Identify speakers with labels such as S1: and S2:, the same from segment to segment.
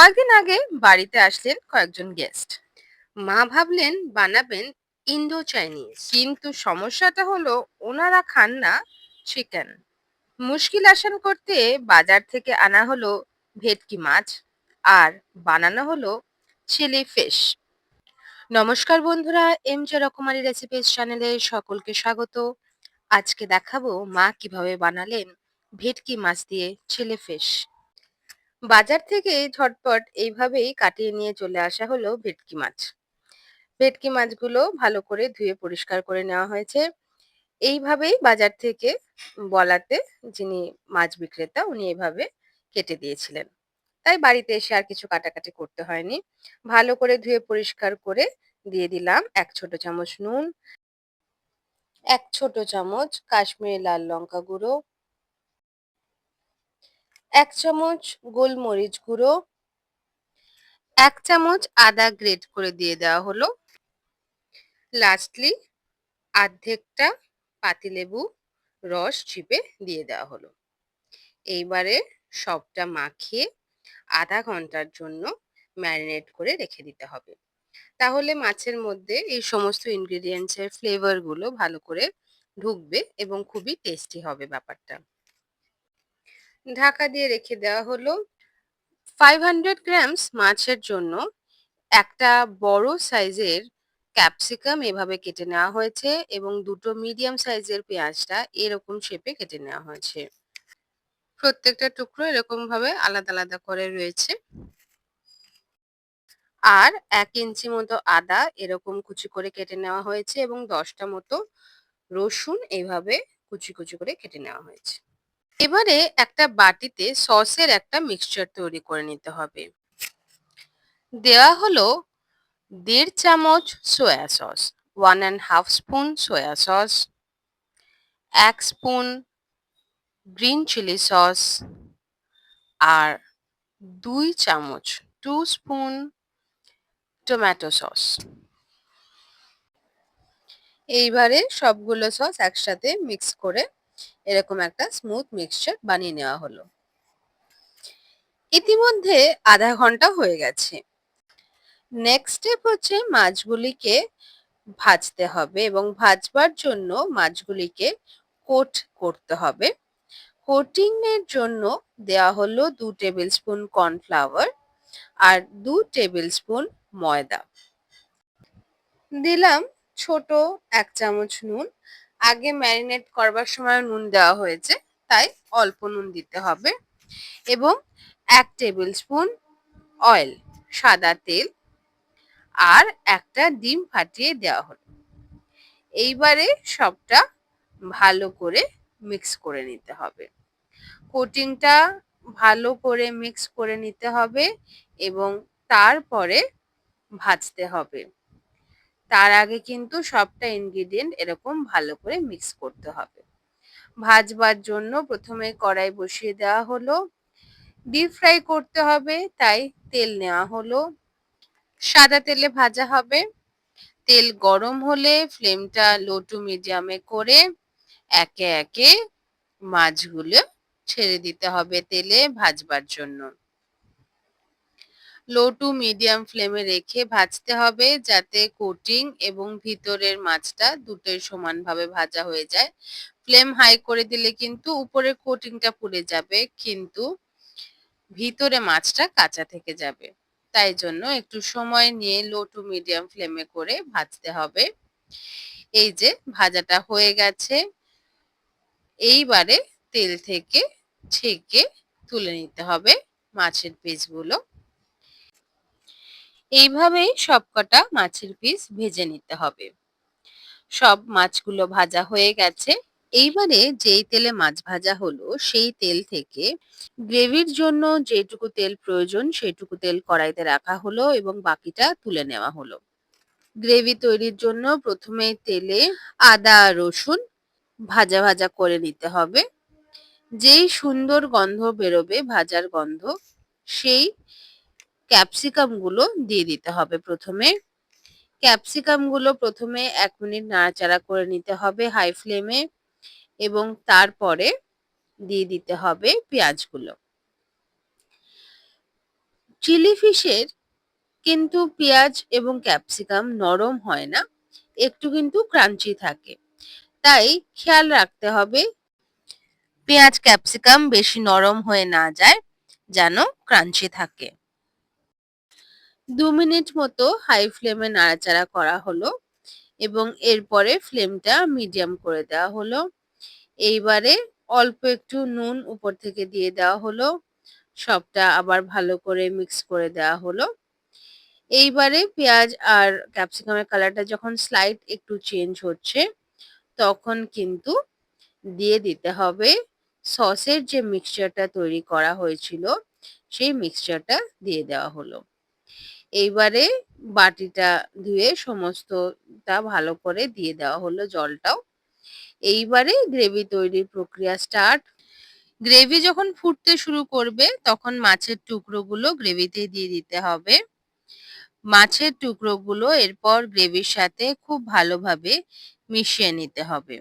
S1: কয়েকদিন আগে বাড়িতে আসলেন কয়েকজন গেস্ট। মা ভাবলেন বানাবেন ইন্দো চাইনিজ কিন্তু সমস্যাটা হলো ওনারা খান না চিকেন। মুশকিল আসান করতে বাজার থেকে আনা হলো ভেটকি মাছ আর বানানো হলো চিলি ফিশ। নমস্কার বন্ধুরা, এম জে রকমারি রেসিপিস চ্যানেলে সকলকে স্বাগত। আজকে দেখাবো মা কীভাবে বানালেন ভেটকি মাছ দিয়ে চিলি ফিশ। বাজার থেকে ঝটপট এইভাবেই কাটিয়ে নিয়ে চলে আসা হলো ভেটকি মাছ। ভেটকি মাছগুলো ভালো করে ধুয়ে পরিষ্কার করে নেওয়া হয়েছে। এইভাবেই বাজার থেকে বলাতে যিনি মাছ বিক্রেতা, উনি এভাবে কেটে দিয়েছিলেন। তাই বাড়িতে এসে আর কিছু কাটাকাটি করতে হয়নি। ভালো করে ধুয়ে পরিষ্কার করে দিয়ে দিলাম এক ছোট চামচ নুন, এক ছোট চামচ কাশ্মীরি লাল লঙ্কা গুঁড়ো এক চামচ গোলমরিচ গুঁড়ো, এক চামচ আদা গ্রেট করে দিয়ে দেওয়া হলো। লাস্টলি আর্ধেকটা পাতিলেবু রস চিপে দিয়ে দেওয়া হলো। এইবারে সবটা মাখিয়ে আধা ঘণ্টার জন্য ম্যারিনেট করে রেখে দিতে হবে। তাহলে মাছের মধ্যে এই সমস্ত ইনগ্রিডিয়েন্টসের ফ্লেভারগুলো ভালো করে ঢুকবে এবং খুবই টেস্টি হবে ব্যাপারটা। ঢাকা দিয়ে রেখে দেওয়া হলো। ফাইভ হান্ড্রেড গ্রামস মাছের জন্য একটা বড় সাইজের ক্যাপসিকাম এভাবে কেটে নেওয়া হয়েছে এবং দুটো মিডিয়াম সাইজের পেঁয়াজটা এরকম শেপে কেটে নেওয়া হয়েছে। প্রত্যেকটা টুকরো এরকম ভাবে আলাদা আলাদা করে রয়েছে। আর এক ইঞ্চি মতো আদা এরকম কুচি করে কেটে নেওয়া হয়েছে এবং দশটা মতো রসুন এইভাবে কুচি কুচি করে কেটে নেওয়া হয়েছে। এবারে একটা বাটিতে সসের একটা মিক্সচার তৈরি করে নিতে হবে। দেওয়া হলো দেড় চামচ soya sauce one and half spoon soya sauce এক স্পুন গ্রিন চিলি সস আর দুই চামচ টু স্পুন টমেটো সস এইবারে সবগুলো সস একসাথে মিক্স করে এরকম একটা স্মুথ মিক্সচার বানিয়ে নেওয়া হলো। ইতিমধ্যে আধা ঘণ্টা হয়ে গেছে। নেক্সট স্টেপ হচ্ছে মাছগুলিকে ভাজতে হবে এবং ভাজবার জন্য মাছগুলিকে কোট করতে হবে। কোটিং এর জন্য দেওয়া হলো দু টেবিল স্পুন কর্নফ্লাওয়ার আর দু টেবিল স্পুন ময়দা। দিলাম ছোট এক চামচ নুন আগে ম্যারিনেট করবার সময় নুন দেওয়া হয়েছে, তাই অল্প নুন দিতে হবে। এবং এক টেবিল স্পুন অয়েল সাদা তেল আর একটা ডিম ফাটিয়ে দেওয়া হলো। এইবারে সবটা ভালো করে মিক্স করে নিতে হবে। কোটিংটা ভালো করে মিক্স করে নিতে হবে এবং তারপরে ভাজতে হবে। তার আগে কিন্তু সবটা ইনগ্রিডিয়েন্ট এরকম ভালো করে মিক্স করতে হবে। ভাজবার জন্য প্রথমে কড়াই বসিয়ে দেওয়া হলো ডিপ ফ্রাই করতে হবে, তাই তেল নেওয়া হলো। সাদা তেলে ভাজা হবে, তেল গরম হলে ফ্লেমটা লো টু মিডিয়ামে করে একে একে মাছগুলো ছেড়ে দিতে হবে তেলে ভাজবার জন্য। লো টু মিডিয়াম ফ্লেমে রেখে ভাজতে হবে যাতে কোটিং এবং ভিতরের মাছটা দুটোই সমানভাবে ভাজা হয়ে যায়। ফ্লেম হাই করে দিলে কিন্তু উপরে কোটিংটা পুড়ে যাবে, কিন্তু ভিতরে মাছটা কাঁচা থেকে যাবে। তাই জন্য একটু সময় নিয়ে লো টু মিডিয়াম ফ্লেমে করে ভাজতে হবে। এই যে ভাজাটা হয়ে গেছে। এইবারে তেল থেকে ছেঁকে তুলে নিতে হবে মাছের পিসগুলো। এইভাবেই সবকটা মাছের পিস ভেজে নিতে হবে। সব মাছগুলো ভাজা হয়ে গেছে। এইবারে যেই তেলে মাছ ভাজা হলো, সেই তেল থেকে গ্রেভির জন্য যেটুকু তেল প্রয়োজন, সেটুকু তেল কড়াইতে রাখা হলো এবং বাকিটা তুলে নেওয়া হলো। গ্রেভি তৈরির জন্য প্রথমে তেলে আদা, রসুন ভাজা ভাজা করে নিতে হবে। যেই সুন্দর গন্ধ বেরোবে, ভাজার গন্ধ, সেই ক্যাপসিকামগুলো দিয়ে দিতে হবে প্রথমে। ক্যাপসিকামগুলো প্রথমে এক মিনিট নাড়াচাড়া করে নিতে হবে হাই ফ্লেমে এবং তারপরে দিয়ে দিতে হবে পেঁয়াজগুলো চিলি ফিশের কিন্তু পেঁয়াজ এবং ক্যাপসিকাম নরম হয় না, একটু কিন্তু ক্রাঞ্চি থাকে। তাই খেয়াল রাখতে হবে পেঁয়াজ ক্যাপসিকাম বেশি নরম হয়ে না যায়, যেন ক্রাঞ্চি থাকে। দু মিনিট মতো হাই ফ্লেমে নাড়াচাড়া করা হলো এবং এরপরে ফ্লেমটা মিডিয়াম করে দেওয়া হলো। এইবারে অল্প একটু নুন উপর থেকে দিয়ে দেওয়া হলো। সবটা আবার ভালো করে মিক্স করে দেওয়া হলো। এইবারে পেঁয়াজ আর ক্যাপসিকামের কালারটা যখন স্লাইড একটু চেঞ্জ হচ্ছে, তখন কিন্তু দিয়ে দিতে হবে সসের যে মিক্সচারটা তৈরি করা হয়েছিল, সেই মিক্সচারটা দিয়ে দেওয়া হলো। এইবারে বাটিটা ধুয়ে সমস্তটা ভালো করে দিয়ে দেওয়া হলো জলটাও। এইবারে গ্রেভি তৈরির প্রক্রিয়া স্টার্ট। গ্রেভি যখন ফুটতে শুরু করবে, তখন মাছের টুকরোগুলো গ্রেভিতে দিয়ে দিতে হবে। মাছের টুকরোগুলো এরপর গ্রেভির সাথে খুব ভালোভাবে মিশিয়ে নিতে হবে।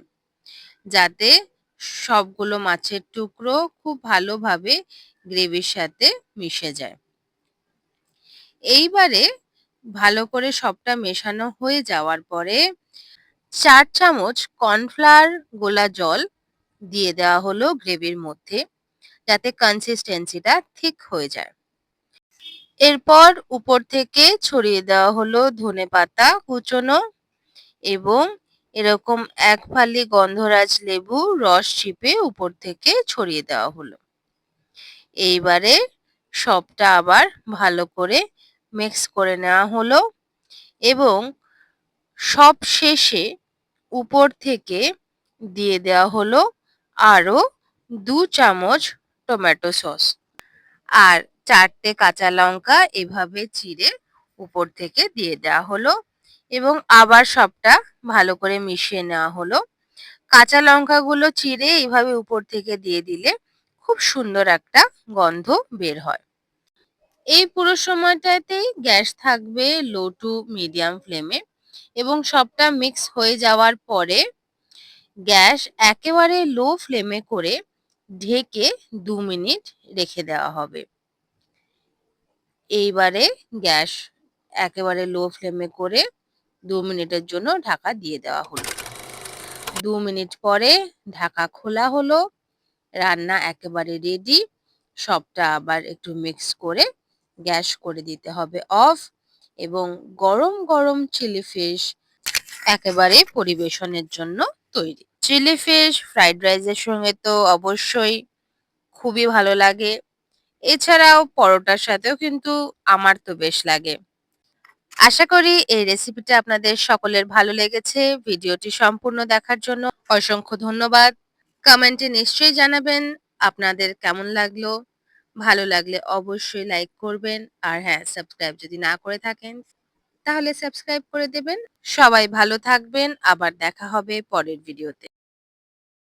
S1: যাতে সবগুলো মাছের টুকরো খুব ভালোভাবে গ্রেভির সাথে মিশে যায়। এইবারে ভালো করে সবটা মেশানো হয়ে যাওয়ার পরে চার চামচ কর্নফ্লাওয়ার গোলা জল দিয়ে দেওয়া হলো গ্রেভির মধ্যে, যাতে কনসিস্টেন্সিটা ঠিক হয়ে যায়। এরপর উপর থেকে ছড়িয়ে দেওয়া হলো ধনে পাতা কুচোনো এবং এরকম এক ফালি গন্ধরাজ লেবু রস চিপে উপর থেকে ছড়িয়ে দেওয়া হলো। এইবারে সবটা আবার ভালো করে মিক্স করে নেওয়া হলো এবং সব শেষে উপর থেকে দিয়ে দেওয়া হলো আরও দু চামচ টমেটো সস আর চারটে কাঁচা লঙ্কা এভাবে চিড়ে উপর থেকে দিয়ে দেওয়া হলো এবং আবার সবটা ভালো করে মিশিয়ে নেওয়া হলো। কাঁচা লঙ্কাগুলো চিড়ে এইভাবে উপর থেকে দিয়ে দিলে খুব সুন্দর একটা গন্ধ বের হয়। এই পুরো সময়টাতেই গ্যাস থাকবে লো টু মিডিয়াম ফ্লেমে এবং সবটা মিক্স হয়ে যাওয়ার পরে গ্যাস একেবারে লো ফ্লেমে করে ঢেকে দু মিনিট রেখে দেওয়া হবে। এইবারে গ্যাস একেবারে লো ফ্লেমে করে দু মিনিটের জন্য ঢাকা দিয়ে দেওয়া হলো। দু মিনিট পরে ঢাকা খোলা হলো, রান্না একেবারে রেডি সবটা আবার একটু মিক্স করে গ্যাস করে দিতে হবে অফ এবং গরম গরম চিলি ফিশ একেবারে পরিবেশনের জন্য তৈরি। চিলি ফিশ, ফ্রাইড রাইসের সঙ্গে তো অবশ্যই খুবই ভালো লাগে। এছাড়াও পরোটার সাথেও কিন্তু আমার তো বেশ লাগে। আশা করি এই রেসিপিটা আপনাদের সকলের ভালো লেগেছে। ভিডিওটি সম্পূর্ণ দেখার জন্য অসংখ্য ধন্যবাদ। কমেন্টে নিশ্চয়ই জানাবেন আপনাদের কেমন লাগল। ভালো লাগলে অবশ্যই লাইক করবেন। আর হ্যাঁ সাবস্ক্রাইব যদি না করে থাকেন, তাহলে সাবস্ক্রাইব করে দেবেন। সবাই ভালো থাকবেন। আবার দেখা হবে পরের ভিডিওতে